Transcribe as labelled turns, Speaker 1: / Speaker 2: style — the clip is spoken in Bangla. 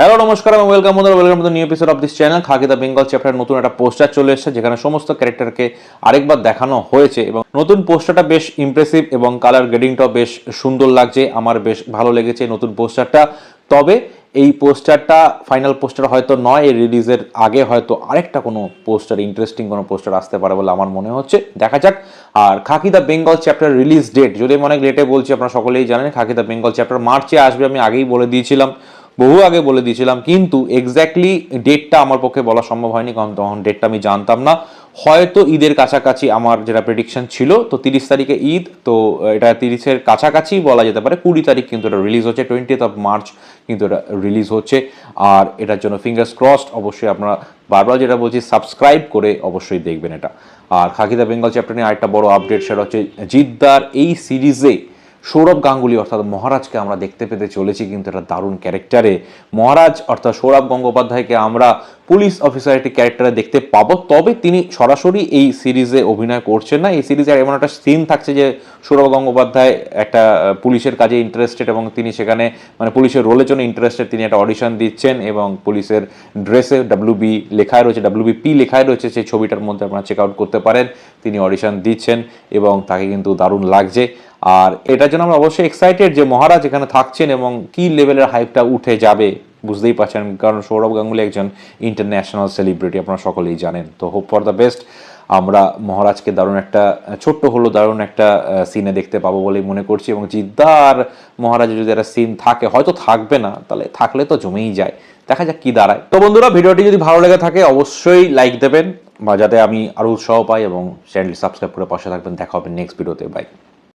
Speaker 1: হ্যালো নমস্কার এবং ওয়েলকাম বন্ধুরা welcome to new episode of this channel Khakee the Bengal chapter নতুন একটা পোস্টার চলে এসেছে, যেখানে সমস্ত ক্যারেক্টারকে আরেকবার দেখানো হয়েছে এবং নতুন পোস্টারটা বেশ ইমপ্রেসিভ এবং কালার গ্রেডিংটাও বেশ সুন্দর লাগছে, আমার বেশ ভালো লেগেছে নতুন পোস্টারটা তবে এই পোস্টারটা ফাইনাল পোস্টার হয়তো নয়, এই রিলিজের আগে হয়তো আরেকটা কোনো পোস্টার ইন্টারেস্টিং কোনো পোস্টার আসতে পারে বলে আমার মনে হচ্ছে। দেখা যাক। আর Khakee the Bengal chapter release date যদি আমি অনেক লেটে বলছি, আপনারা সকলেই জানেন খাকি দ্য বেঙ্গল চ্যাপ্টার মার্চে আসবে, আমি আগেই বলে দিয়েছিলাম। বহু আগে বলে দিয়েছিলাম, কিন্তু এক্স্যাক্টলি ডেটটা আমার পক্ষে বলা সম্ভব হয়নি, কারণ তখন ডেটটা আমি জানতাম না। হয়তো ঈদের কাছাকাছি আমার যেটা প্রেডিকশন ছিল, তো তিরিশ তারিখে ঈদ, তো এটা তিরিশের কাছাকাছি বলা যেতে পারে, কুড়ি তারিখ কিন্তু এটা রিলিজ হচ্ছে টোয়েন্টিথ অফ মার্চ কিন্তু এটা রিলিজ হচ্ছে। আর এটার জন্য ফিঙ্গার্স ক্রসড অবশ্যই আপনারা বারবার যেটা বলছি সাবস্ক্রাইব করে অবশ্যই দেখবেন এটা। আর খাকিদা বেঙ্গল চ্যাপ্টার নিয়ে আরেকটা বড় আপডেট সেটা হচ্ছে জিদ্দার এই সিরিজে সৌরভ গাঙ্গুলি, অর্থাৎ মহারাজকে আমরা দেখতে পেতে চলেছি, কিন্তু একটা দারুণ ক্যারেক্টারে। মহারাজ, অর্থাৎ সৌরভ গঙ্গোপাধ্যায়কে আমরা পুলিশ অফিসার একটি ক্যারেক্টারে দেখতে পাবো, তবে তিনি সরাসরি এই সিরিজে অভিনয় করছেন না। এই সিরিজে এমন একটা সিন থাকছে যে সৌরভ গঙ্গোপাধ্যায় একটা পুলিশের কাজে ইন্টারেস্টেড এবং তিনি সেখানে মানে পুলিশের রোলের জন্য ইন্টারেস্টেড তিনি একটা অডিশন দিচ্ছেন এবং পুলিশের ড্রেসে ডাব্লিউবি লেখায় রয়েছে ডাব্লিউবি পি লেখায় রয়েছে, সেই ছবিটার মধ্যে আপনারা চেক আউট করতে পারেন। তিনি অডিশন দিচ্ছেন এবং তাকে কিন্তু দারুণ লাগছে। আর এটার জন্য আমরা অবশ্যই এক্সাইটেড যে মহারাজ এখানে থাকছেন এবং কি লেভেলের হাইপটা উঠে যাবে, বুঝতেই পারছেন। কারণ সৌরভ গাঙ্গুলি একজন ইন্টারন্যাশনাল সেলিব্রিটি আপনারা সকলেই জানেন। তো হোপ ফর দ্য বেস্ট আমরা মহারাজকে দারুণ একটা, ছোট্ট হলো দারুণ একটা সিনে দেখতে পাবো বলেই মনে করছি এবং জিদ্দার মহারাজের যদি একটা সিন থাকে, হয়তো থাকবে না, তাহলে থাকলে তো জমেই যায়। দেখা যাক কি দাঁড়ায়। তো বন্ধুরা, ভিডিওটি যদি ভালো লেগে থাকে, অবশ্যই লাইক দেবেন। বা যাতে আমি আরও উৎসাহ পাই এবং চ্যানেলটি সাবস্ক্রাইব করে পাশে থাকবেন। দেখা হবে নেক্সট ভিডিওতে বাই